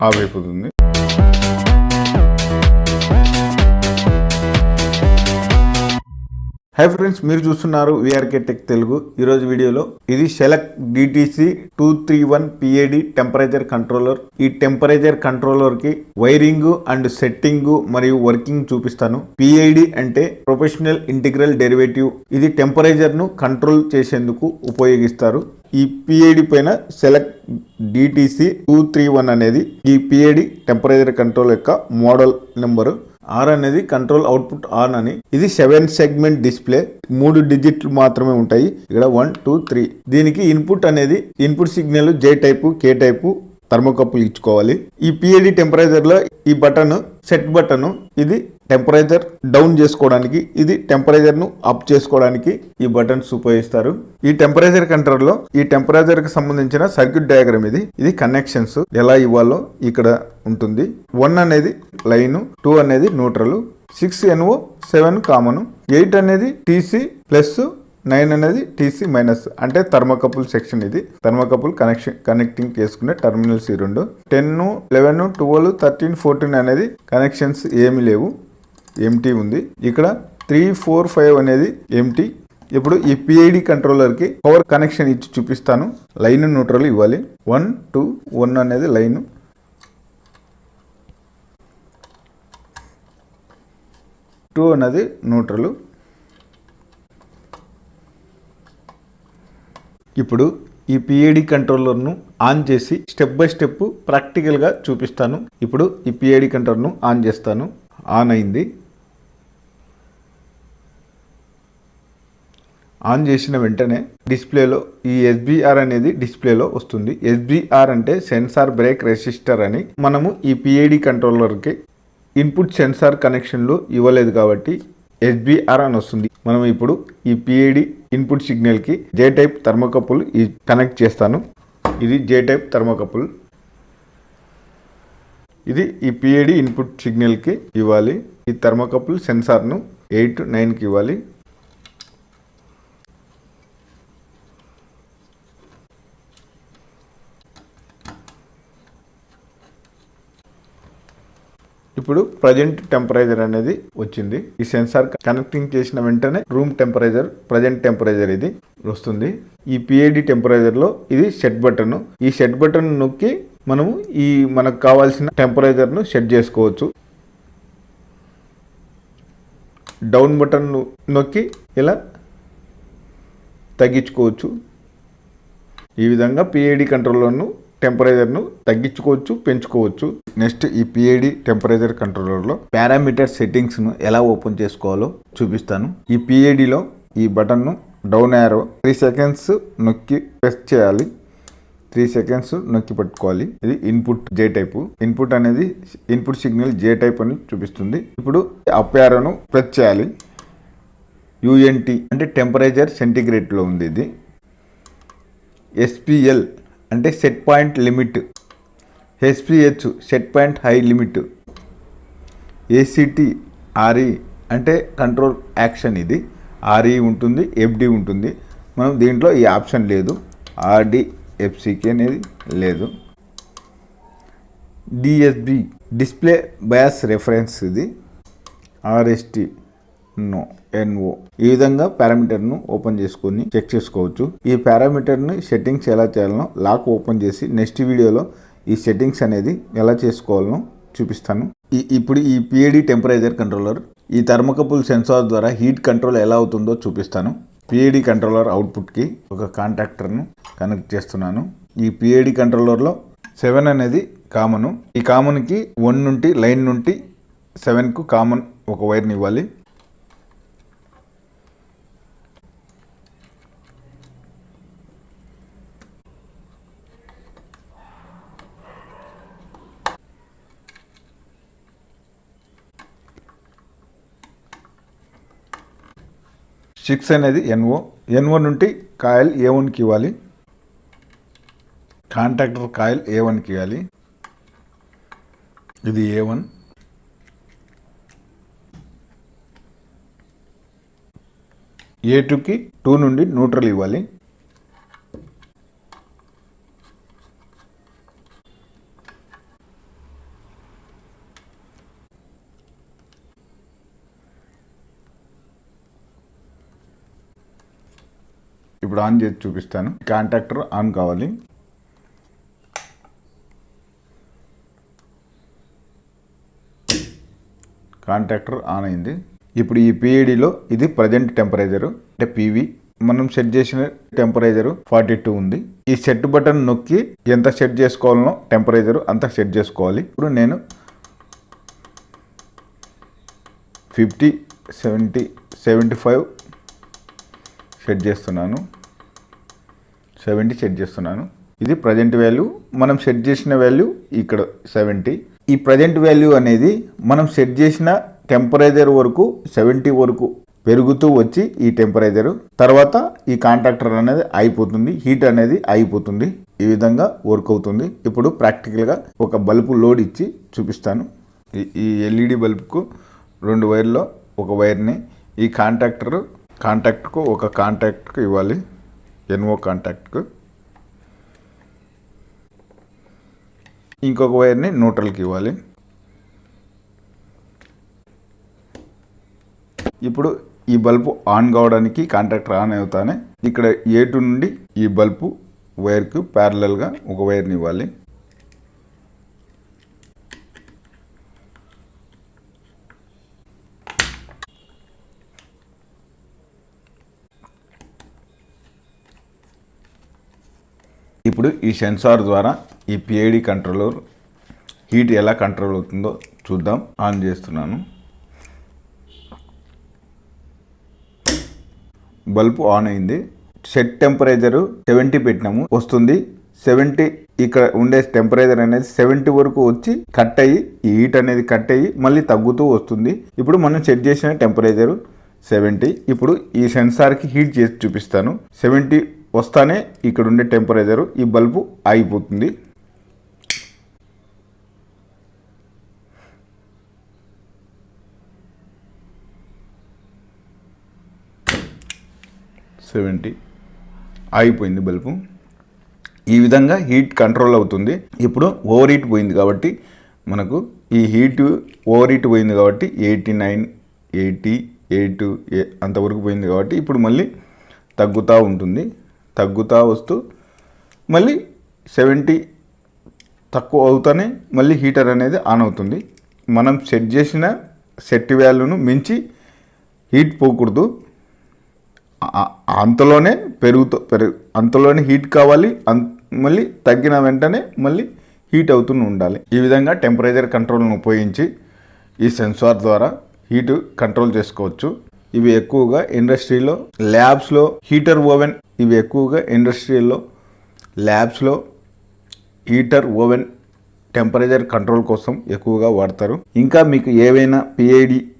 Of అయిపోతుంది hi friends మీరు చూస్తున్నారు విఆర్కే టెక్ తెలుగు ఈరోజు వీడియోలో ఇది select DTC two three one PAD temperature controller ఈ టెంపరేచర్ కంట్రోలర్కి వైరింగ్ అండ్ సెట్టింగ్ మరియు వర్కింగ్ చూపిస్తాను. పిఐడి అంటే ప్రొఫెషనల్ ఇంటిగ్రల్ డెరివేటివ్ ఇది టెంపరేచర్ను కంట్రోల్ చేసేందుకు ఉపయోగిస్తారు. ఈ పిఐడి పైన select DTC two three one అనేది ఈ పిఐడి టెంపరేచర్ కంట్రోల్ యొక్క మోడల్ నెంబరు ఆర్ అనేది కంట్రోల్ అవుట్పుట్ ఆన్ అని. ఇది సెవెన్ సెగ్మెంట్ డిస్ప్లే మూడు డిజిట్లు మాత్రమే ఉంటాయి. ఇక్కడ వన్ టూ త్రీ దీనికి ఇన్పుట్ అనేది input signal J type K type థర్మోకప్పులు ఇచ్చుకోవాలి. ఈ పిఐడి టెంపరేచర్లో ఈ బటన్ సెట్ బటన్ ఇది టెంపరేచర్ డౌన్ చేసుకోవడానికి ఇది టెంపరేచర్ను అప్ చేసుకోవడానికి ఈ బటన్స్ ఉపయోగిస్తారు. ఈ టెంపరేచర్ కంట్రోల్లో ఈ టెంపరేచర్కి సంబంధించిన సర్క్యూట్ డయాగ్రామ్ ఇది. ఇది కనెక్షన్స్ ఎలా ఇవ్వాలో ఇక్కడ ఉంటుంది. వన్ అనేది లైన్ టూ అనేది neutral six NO seven common eight అనేది టీసీ ప్లస్ నైన్ అనేది టీసీ మైనస్. అంటే థర్మోకపుల్ సెక్షన్ ఇది. థర్మోకపుల్ కనెక్షన్ కనెక్టింగ్ చేసుకునే టర్మినల్స్ ఈ రెండు. Ten eleven twelve thirteen fourteen అనేది కనెక్షన్స్ ఏమి లేవు. ఎంటీ ఉంది. ఇక్కడ త్రీ ఫోర్ ఫైవ్ అనేది ఎంటీ ఇప్పుడు ఈ పిఐడి కంట్రోలర్కి పవర్ కనెక్షన్ ఇచ్చి చూపిస్తాను. లైన్ న్యూట్రల్ ఇవ్వాలి. వన్ టూ వన్ అనేది లైన్ టూ అనేది న్యూట్రల్ ఇప్పుడు ఈ పిఐడి కంట్రోలర్ను ఆన్ చేసి స్టెప్ బై స్టెప్ ప్రాక్టికల్గా చూపిస్తాను. ఇప్పుడు ఈ పిఐడి కంట్రోలర్ను ఆన్ చేస్తాను. ఆన్ అయింది. ఆన్ చేసిన వెంటనే డిస్ప్లేలో ఈ ఎస్బిఆర్ అనేది డిస్ప్లేలో వస్తుంది. ఎస్బిఆర్ అంటే సెన్సార్ బ్రేక్ రెసిస్టర్ అని మనము ఈ పిఐడి కంట్రోలర్కి ఇన్పుట్ సెన్సార్ కనెక్షన్లు ఇవ్వలేదు కాబట్టి ఎస్బిఆర్ అని వస్తుంది. మనం ఇప్పుడు ఈ పిఐడి ఇన్పుట్ సిగ్నల్కి జే టైప్ థర్మోకపుల్ ఈ కనెక్ట్ చేస్తాను. ఇది జే టైప్ థర్మోకపుల్. ఇది ఈ పిఐడి ఇన్పుట్ సిగ్నల్కి ఇవ్వాలి. ఈ థర్మోకపుల్ సెన్సార్ను ఎయిట్ నైన్కి ఇవ్వాలి. ఇప్పుడు ప్రజెంట్ టెంపరేచర్ అనేది వచ్చింది. ఈ సెన్సార్ కనెక్టింగ్ చేసిన వెంటనే రూమ్ టెంపరేచర్ ప్రజెంట్ టెంపరేచర్ ఇది వస్తుంది. ఈ పిఐడి టెంపరేచర్లో ఇది షెడ్ బటన్ ఈ షెడ్ బటన్ నొక్కి మనము ఈ మనకు కావాల్సిన టెంపరేచర్ను సెట్ చేసుకోవచ్చు. డౌన్ బటన్ నొక్కి ఇలా తగ్గించుకోవచ్చు. ఈ విధంగా పిఐడి కంట్రోలర్ను టెంపరేచర్ను తగ్గించుకోవచ్చు పెంచుకోవచ్చు. నెక్స్ట్ ఈ పిఐడి టెంపరేచర్ కంట్రోలర్లో పారామీటర్ సెట్టింగ్స్ను ఎలా ఓపెన్ చేసుకోవాలో చూపిస్తాను. ఈ పిఐడిలో ఈ బటన్ను డౌన్ యారో త్రీ సెకండ్స్ నొక్కి ప్రెస్ చేయాలి. త్రీ సెకండ్స్ నొక్కి పట్టుకోవాలి. ఇది ఇన్పుట్ జే టైపు. ఇన్పుట్ అనేది ఇన్పుట్ సిగ్నల్ జే టైప్ అని చూపిస్తుంది. ఇప్పుడు అప్ యారోను ప్రెస్ చేయాలి. యుఎన్టీ అంటే టెంపరేచర్ సెంటిగ్రేడ్లో ఉంది ఇది. ఎస్పిఎల్ అంటే set point limit HPH set point high limit ACT RE అంటే కంట్రోల్ యాక్షన్ ఇది. ఆర్ఈ ఉంటుంది ఎఫ్డి ఉంటుంది. మనం దీంట్లో ఈ ఆప్షన్ లేదు. ఆర్డి ఎఫ్సికి అనేది లేదు. డిఎస్బి డిస్ప్లే బయాస్ రెఫరెన్స్ ఇది. RST no NO. ఈ విధంగా పారామీటర్ను ఓపెన్ చేసుకొని చెక్ చేసుకోవచ్చు. ఈ పారామీటర్ని సెట్టింగ్స్ ఎలా చేయాలనో లాక్ ఓపెన్ చేసి నెక్స్ట్ వీడియోలో ఈ సెట్టింగ్స్ అనేది ఎలా చేసుకోవాలనో చూపిస్తాను. ఈ ఇప్పుడు ఈ పిఏడి టెంపరేచర్ కంట్రోలర్ ఈ థర్మకపుల్ సెన్సార్ ద్వారా హీట్ కంట్రోల్ ఎలా అవుతుందో చూపిస్తాను. పిఏడి కంట్రోలర్ అవుట్పుట్కి ఒక కాంట్రాక్టర్ను కనెక్ట్ చేస్తున్నాను. ఈ పిఏడి కంట్రోలర్లో సెవెన్ అనేది కామను. ఈ కామన్కి వన్ నుండి లైన్ నుండి సెవెన్కు కామన్ ఒక వైర్ని ఇవ్వాలి. సిక్స్ అనేది ఎన్ఓ. ఎన్ఓ నుండి కాయిల్ ఏ వన్కి ఇవ్వాలి. కాంట్రాక్టర్ కాయిల్ ఏ వన్కి ఇవ్వాలి. ఇది ఏ వన్. ఏ టూకి టూ నుండి న్యూట్రల్ ఇవ్వాలి. ఇప్పుడు ఆన్ చేసి చూపిస్తాను. కాంటాక్టర్ ఆన్ కావాలి. కాంట్రాక్టర్ ఆన్ అయింది. ఇప్పుడు ఈ పిఈడిలో ఇది ప్రజెంట్ టెంపరేచరు అంటే పీవీ. మనం సెట్ చేసిన టెంపరేచరు ఫార్టీ టూ ఉంది. ఈ సెట్ బటన్ నొక్కి ఎంత సెట్ చేసుకోవాలనో టెంపరేచరు అంత సెట్ చేసుకోవాలి. ఇప్పుడు నేను fifty seventy seventy five set చేస్తున్నాను. సెవెంటీ సెట్ చేస్తున్నాను. ఇది ప్రజెంట్ వాల్యూ మనం సెట్ చేసిన వాల్యూ ఇక్కడ సెవెంటీ ఈ ప్రజెంట్ వాల్యూ అనేది మనం సెట్ చేసిన టెంపరేచర్ వరకు సెవెంటీ వరకు పెరుగుతూ వచ్చి ఈ టెంపరేచర్ తర్వాత ఈ కాంట్రాక్టర్ అనేది అయిపోతుంది హీట్ అనేది అయిపోతుంది. ఈ విధంగా వర్క్ అవుతుంది. ఇప్పుడు ప్రాక్టికల్గా ఒక బల్బు లోడ్ ఇచ్చి చూపిస్తాను. ఈ- ఈ ఎల్ఈడి బల్బుకు రెండు వైర్లో ఒక వైర్ని ఈ కాంట్రాక్టర్ కాంటాక్ట్కు ఒక కాంటాక్ట్కు ఇవ్వాలి. ఎన్ఓ కాంటాక్ట్కు. ఇంకొక వైర్ని న్యూట్రల్కి ఇవ్వాలి. ఇప్పుడు ఈ బల్బు ఆన్ కావడానికి కాంట్రాక్టర్ ఆన్ అవుతానే. ఇక్కడ ఏ టూ నుండి ఈ బల్బు వైర్కు ప్యారలల్గా ఒక వైర్ని ఇవ్వాలి. ఇప్పుడు ఈ సెన్సార్ ద్వారా ఈ పిఐడి కంట్రోలర్ హీట్ ఎలా కంట్రోల్ అవుతుందో చూద్దాం. ఆన్ చేస్తున్నాను. బల్బు ఆన్ అయింది. సెట్ టెంపరేచరు సెవెంటీ పెట్టినాము. వస్తుంది సెవెంటీ. ఇక్కడ ఉండే టెంపరేచర్ అనేది సెవెంటీ వరకు వచ్చి కట్ అయ్యి ఈ హీట్ అనేది కట్ అయ్యి మళ్ళీ తగ్గుతూ వస్తుంది. ఇప్పుడు మనం సెట్ చేసిన టెంపరేచరు సెవెంటీ. ఇప్పుడు ఈ సెన్సార్కి హీట్ చేసి చూపిస్తాను. సెవెంటీ వస్తానే ఇక్కడ ఉండే టెంపరేచరు ఈ బల్బు ఆగిపోతుంది. సెవెంటీ. ఆగిపోయింది బల్బు. ఈ విధంగా హీట్ కంట్రోల్ అవుతుంది. ఇప్పుడు ఓవర్ హీట్ పోయింది కాబట్టి మనకు ఈ హీట్ ఓవర్ హీట్ పోయింది కాబట్టి ఎయిటీ నైన్ ఎయిటీ ఎయిట్ అంతవరకు పోయింది కాబట్టి ఇప్పుడు మళ్ళీ తగ్గుతూ ఉంటుంది. తగ్గుతూ వస్తూ మళ్ళీ సెవెంటీ తక్కువ అవుతానే మళ్ళీ హీటర్ అనేది ఆన్ అవుతుంది. మనం సెట్ చేసిన సెట్ వాల్యూను మించి హీట్ పోకూడదు. అంతలోనే పెరుగుతూ పెరుగు అంతలోనే హీట్ కావాలి అం మళ్ళీ తగ్గిన వెంటనే మళ్ళీ హీట్ అవుతూ ఉండాలి. ఈ విధంగా టెంపరేచర్ కంట్రోల్ను ఉపయోగించి ఈ సెన్సార్ ద్వారా హీట్ కంట్రోల్ చేసుకోవచ్చు. ఇవి ఎక్కువగా ఇండస్ట్రీలో ల్యాబ్స్లో హీటర్ ఓవెన్ ఇవి ఎక్కువగా ఇండస్ట్రీల్లో ల్యాబ్స్లో హీటర్ ఓవెన్ టెంపరేచర్ కంట్రోల్ కోసం ఎక్కువగా వాడతారు. ఇంకా మీకు ఏవైనా పిఐడి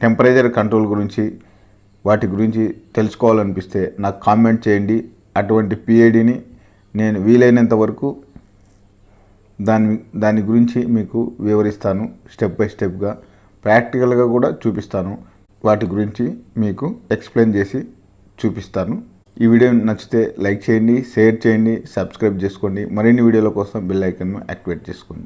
టెంపరేచర్ కంట్రోల్ గురించి వాటి గురించి తెలుసుకోవాలనిపిస్తే నాకు కామెంట్ చేయండి. అటువంటి పిఐడిని నేను వీలైనంత వరకు దాని దాని గురించి మీకు వివరిస్తాను. స్టెప్ బై స్టెప్గా ప్రాక్టికల్గా కూడా చూపిస్తాను. వాటి గురించి మీకు ఎక్స్ప్లెయిన్ చేసి చూపిస్తాను. ఈ వీడియో నచ్చితే లైక్ చేయండి షేర్ చేయండి సబ్స్క్రైబ్ చేసుకోండి. మరిన్ని వీడియోల కోసం బెల్ ఐకన్ను యాక్టివేట్ చేసుకోండి.